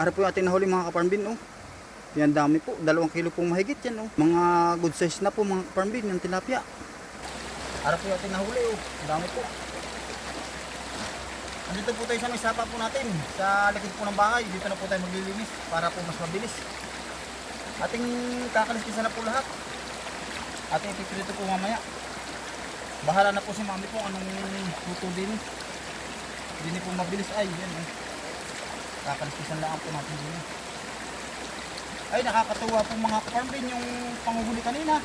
Ara po yung ating nahuli mga kaparmbin, oh. Yan dami po. Dalawang kilo pong mahigit yan, oh. Mga good size na po mga kaparmbin, yung tilapia. Ara po yung ating nahuli, oh. Dami po. Andito po tayo sa may sapa po natin. Sa likod po ng bahay. Dito na po tayo maglilinis para po mas mabilis. Ating kakaliskisan na po lahat. Ating ipiprito po mamaya. Bahala na po si mami po anong luto din. Hindi po mabilis ay yan eh. Kakaliskisan lang po natin din. Ay nakakatuwa po mga farm din yung panguhuli kanina.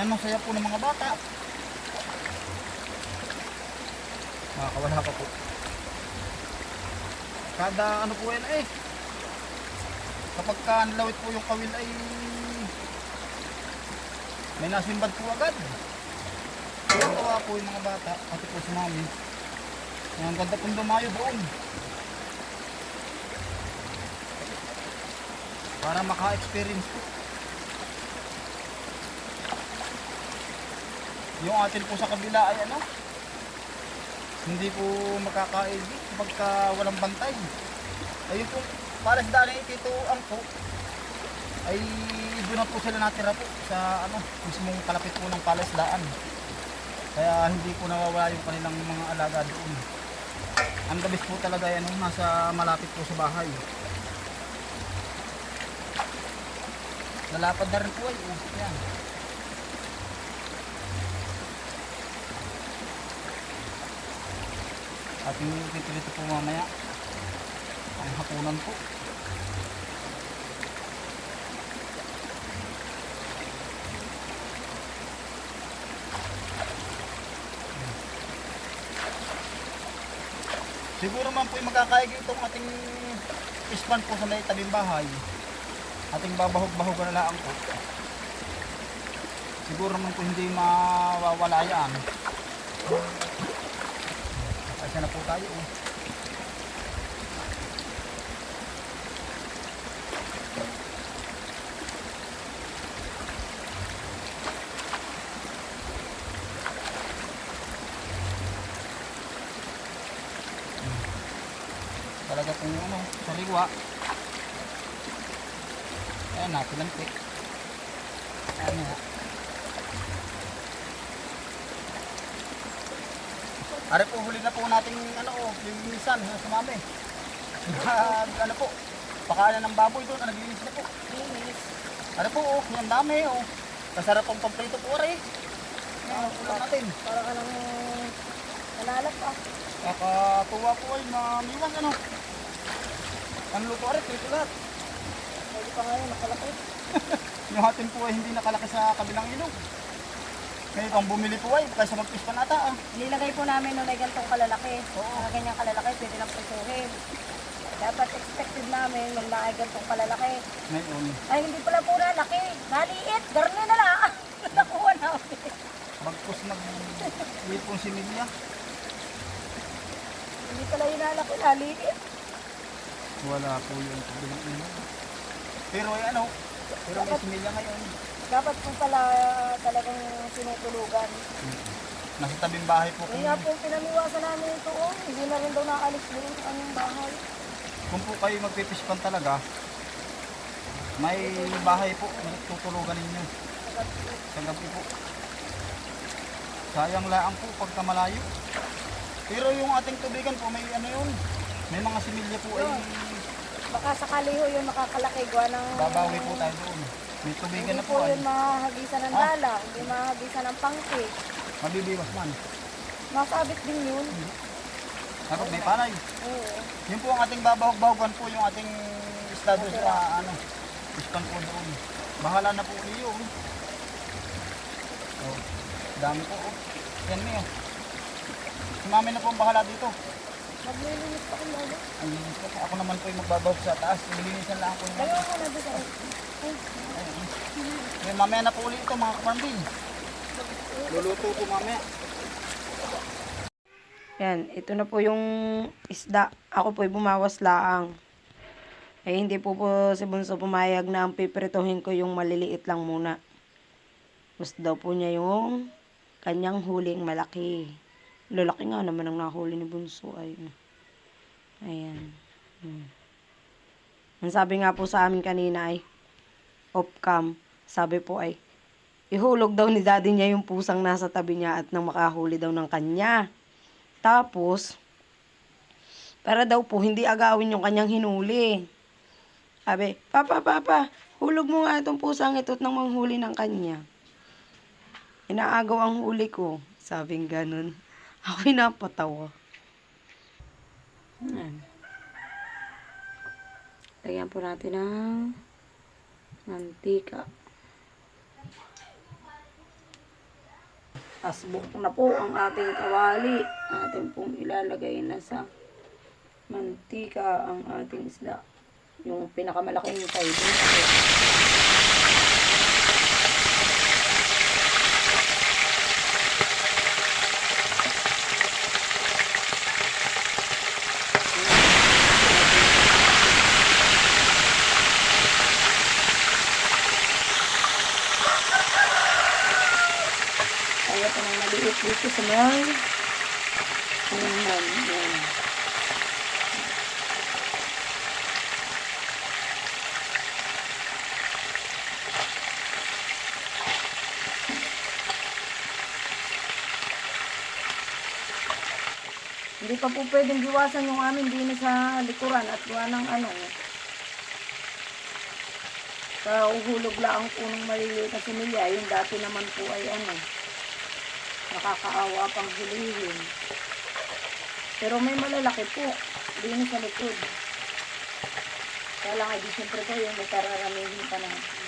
Yan masaya po ng mga bata. Nakakawala pa po. Kada ano po yan eh. Kapag ka nalawit po yung kawil ay may nasimbad po agad. Nakakatawa po yung mga bata, pati po si mami. Ang ganda pong dumayo doon. Para maka-experience po. Yung atin po sa kabila ay ano, hindi po makakaigi pagka walang bantay. Ayun po, para sa daan ni Tito Angko, ay doon na po sila natira po sa ano, mismong kalapit po ng palaisdaan. Kaya hindi po nawawala yung kanilang mga alaga doon. Ang gabis po talaga yan, nasa malapit po sa bahay. Lalapad na rin po ay, oh, yan. Ating pipilito po mamaya. Ang hapunan po. Siguro man po yung magkakaig itong ating ispan po sa may tabing bahay. Ating babahog-bahogan na lang po. Siguro man po hindi mawawala yan. Kasi na po tayo. Oh. Talaga pong ano, sariwa. Ayan na, pilantik. Ayan na. Are po, huli na po nating ano, lilinisan sa mami. Nag, ano po, pakanan ng baboy doon, ah, naglilinis na po. Linis. Ano po, oh, yan dami, oh. Kasarap pong pamprito po, are. Ayan, ulam natin. Para ka nang nalalap ah. Kakatuwa po ay mamiwas, ano. Ang luto, are, prito lahat. Pa ngayon, nakalaki. Yung atin po ay hindi nakalaki sa kabilang ilog. Ngayon, ang bumili po ay, kaysa magpispan ata, ah. Nilagay po namin nung may gantong kalalaki. Oo. Mga ganyang kalalaki, pwede nang prisuhin. Dapat expected namin nung may gantong kalalaki. Ngayon, Ay, hindi pala po na laki. Naliit. Garni na lang. Nakuha namin. bagkos nag ipon si Milya. Hindi pala yung nalaki. Naliit. Wala po yung kabilang ilog. Pero ay ano, pero may si Milya ngayon. Dapat po pala talagang sinutulugan. Nasa tabing bahay po Kaya po pinamiwasan namin ito. Oh. Hindi na rin daw naalis doon sa aming bahay. kung po kayo magpipispan talaga, may bahay po na tutulugan ninyo sa gabi po. Sayang laang po pagka malayo. Pero yung ating tubigan po, may ano yun, may mga similya po ay Baka sakali ho yun makakalaki. Gawa ng... babawi po tayo doon. May tubigan Hindi na po po ay yun mahagisan ng Ah. dala. Hindi mahagisan ng pangki. mabibiwas man. Masabit din yun. Dapat may palay. Oo. Yun po ang ating babahog-bahogan po yung ating estado sa ano, ispan po doon. Bahala na po iyo. Oh, dami po. Oh. Yan niyo. Si mami na po ang bahala dito. Maglilinis pa kung lalo. Ang linis po. Ako naman po yung magbabahog sa taas. Nilinisan lang po yung Dalawa ka na doon. Ay, May mamaya na po ulit ito mga kaparmbin. Luluto po mamaya. Yan, ito na po yung isda. Ako po ay bumawas laang. Eh, hindi po po si Bunso pumayag na ang piprituhin ko yung maliliit lang muna. Gusto daw po niya yung kanyang huling malaki. Lalaki nga naman ang nahuli ni Bunso ay. Ayan. Hmm. Ang sabi nga po sa amin kanina ay, off cam, sabi po ay, ihulog daw ni daddy niya yung pusang nasa tabi niya at nang makahuli daw ng kanya. Tapos, para daw po hindi agawin yung kanyang hinuli. Sabi, Papa, Papa, hulog mo nga itong pusang ito at nang manghuli ng kanya. Inaagaw ang huli ko. Sabing ganun. Ako'y napatawa. Yan. Lagyan po natin ng mantika. Asbok na po ang ating kawali. Atin pong ilalagay na sa mantika ang ating isda. Yung pinakamalaking kaibon. Kaya pa nang dito sa may Ayan, yan. Hindi pa po pwedeng iwasan yung amin din sa likuran at gawa ng ano. Sa uhulog lang po ng maliliit na similya, yung dati naman po ay ano, nakakaawa pang hulihin. Pero may malalaki po, din sa likod. Kaya lang, ay di siyempre po yung may kararamihin pa natin.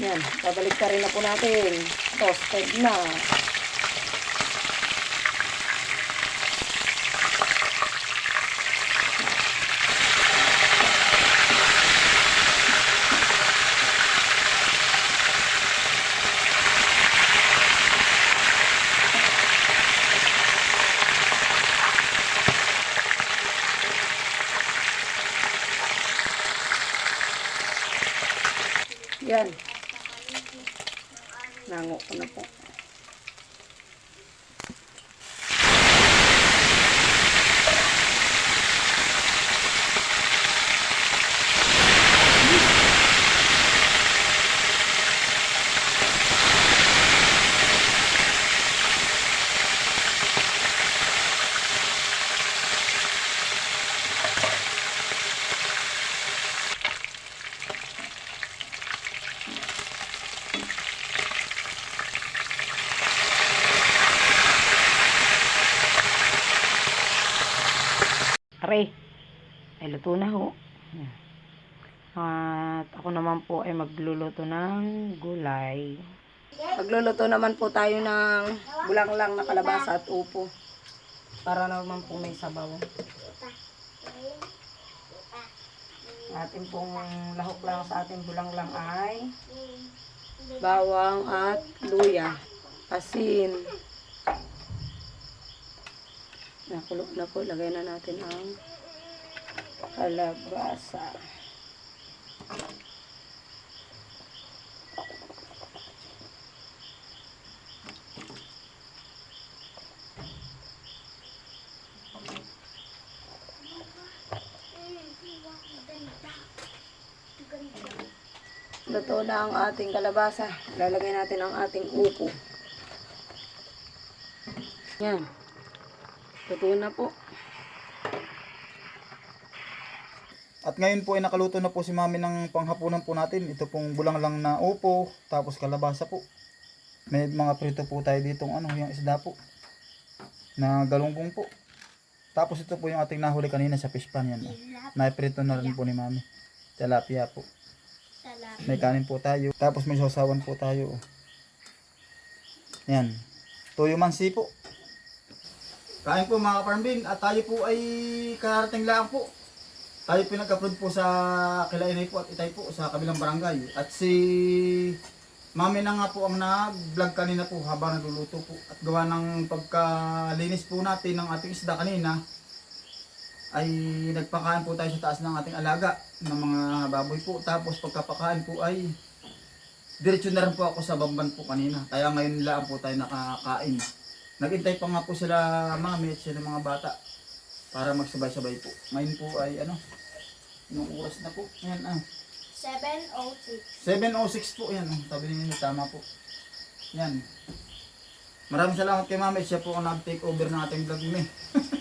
Yan, babalik ka rin na po natin. Toasted na. Yan. Nango ko na po. Are, ay luto na ho. Yan. At ako naman po ay magluluto ng gulay. Magluluto naman po tayo ng bulanglang na kalabasa at upo. Para naman po may sabaw. Atin pong lahok lang sa ating bulanglang ay bawang at luya. Asin. Nakulo na po. Lagay na natin ang kalabasa. Na ang ating kalabasa. Lalagay natin ang ating upo. Yan. Luto na po. At ngayon po ay nakaluto na po si mami ng panghapunan po natin. Ito pong bulang lang na upo, tapos kalabasa po. May mga prito po tayo ditong ano, yung isda po. Na galunggong po. Tapos ito po yung ating nahuli kanina sa fish pan yan. Oh. Naiprito na rin po ni mami. Tilapia po. May kanin po tayo. Tapos may sausawan po tayo. Yan. Tuyo mansi po. Kain po mga kaparmbin at tayo po ay karating lang po. Tayo pinag-upload po sa Kilainay po at Itay po sa kabilang barangay. At si Mami na nga po ang nag-vlog kanina po habang nagluluto po. At gawa ng pagkalinis po natin ng ating isda kanina ay nagpakain po tayo sa taas ng ating alaga ng mga baboy po. Tapos pagkapakain po ay diretso na rin po ako sa bamban po kanina. Kaya ngayon lang po tayo nakakain. Nagintay pa nga po sila mami at sila mga bata para magsabay-sabay po. Ngayon po ay ano, Anong oras na po? Yan ah. 7.06. 7.06 po yan. oh. Sabi ninyo, tama po. Yan. Maraming salamat kay Mami. Siya po ang nag-take over ng ating vlog ni.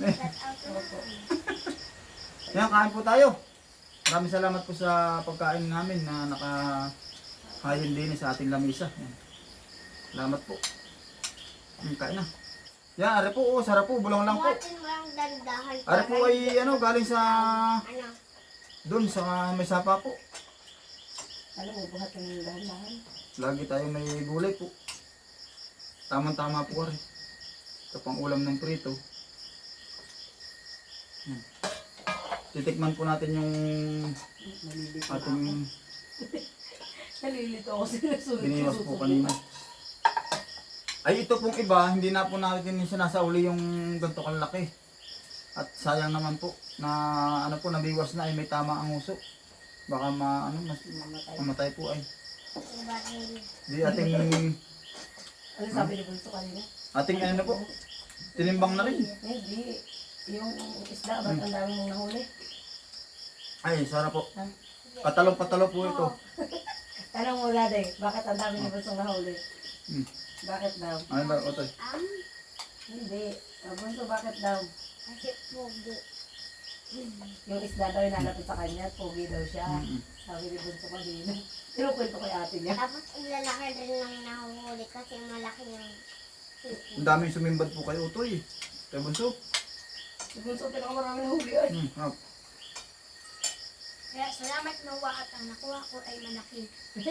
Yan, kain po tayo. Maraming salamat po sa pagkain namin na naka-hayin din sa ating lamisa. Yan. Salamat po. Yan, kain na. Yan, are po, oh, sarap po, bulong lang po. Are po ay ano, galing sa Ano? doon sa may sapa po. Alam mo, buhat ng dahan-dahan. Lagi tayo may gulay po. Tamang-tama po rin. Ito pang ulam ng prito. Hmm. Titikman po natin yung Nalilito ating Nalilito ako sinusunod. biniwas po kanina. Ay ito pong iba, hindi na po natin sinasauli yung ganito kalaki. At sayang naman po na ano po nabiwas na ay may tama ang uso. Baka ma ano mas Mamatay. mamatay po ay. Di ating Ano sabi ni Bunso kanina? ating ano po tinimbang na rin. Hindi. Yung isda, ba't ang dami mong nahuli? Ay, sarap po. Ha? Patalong-patalo po ito. Tanong mo dati, bakit ang dami ni Bunso nahuli? Hmm. Bakit daw? Ano ba, Otoy? Am? Hindi. Ah, Bunso, bakit daw? Kasi pogi. Yung isda daw inalapit sa kanya, pogi daw siya. Mm-mm. Sabi ni Bunso kanina. Tinukwento kay ate niya. Tapos ang lalaki rin lang nahuhuli kasi malaki yung Ang daming sumimbad po kay Otoy. Kay Bunso. Si Bunso, pinakamarami nahuli ay. Hmm, harap. Kaya salamat Noah at ang nakuha ko ay malaki.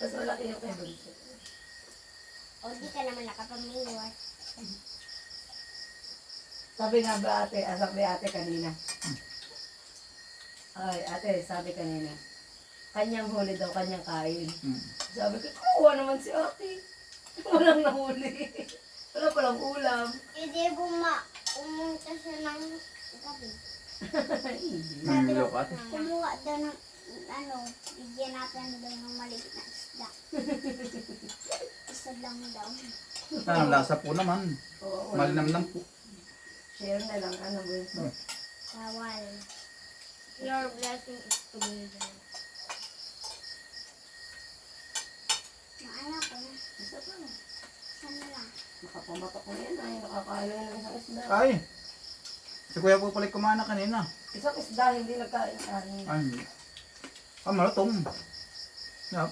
Mas malaki yung kay Bunso. O di ka naman nakapamiwas. Sabi nga ba ate, ah, sabi ate kanina. Ay, ate, sabi kanina. Kanyang huli daw, kanyang kain. Hmm. Sabi ko, kuha naman si ate. Walang nahuli. Wala palang ulam. Hindi buma, umunta siya ng gabi. Hindi. Hmm, loko ate. Kumuha daw ng, ano, bigyan natin daw ng maliit na isda. Isa lang daw. Ang lasa po naman. Oo, wala. Malinamnam po. Share na lang, ano bunso. Bawal. Your blessing is to be there. Maano ko na. Isa pa. Sana lang. Nakapamatok ko yan ay nakakain ng isang isda. Ay! Si Kuya po pala kumain na kanina. Isang isda, hindi nagkain kanin. Ay, hindi. Ah, malutong. Yup.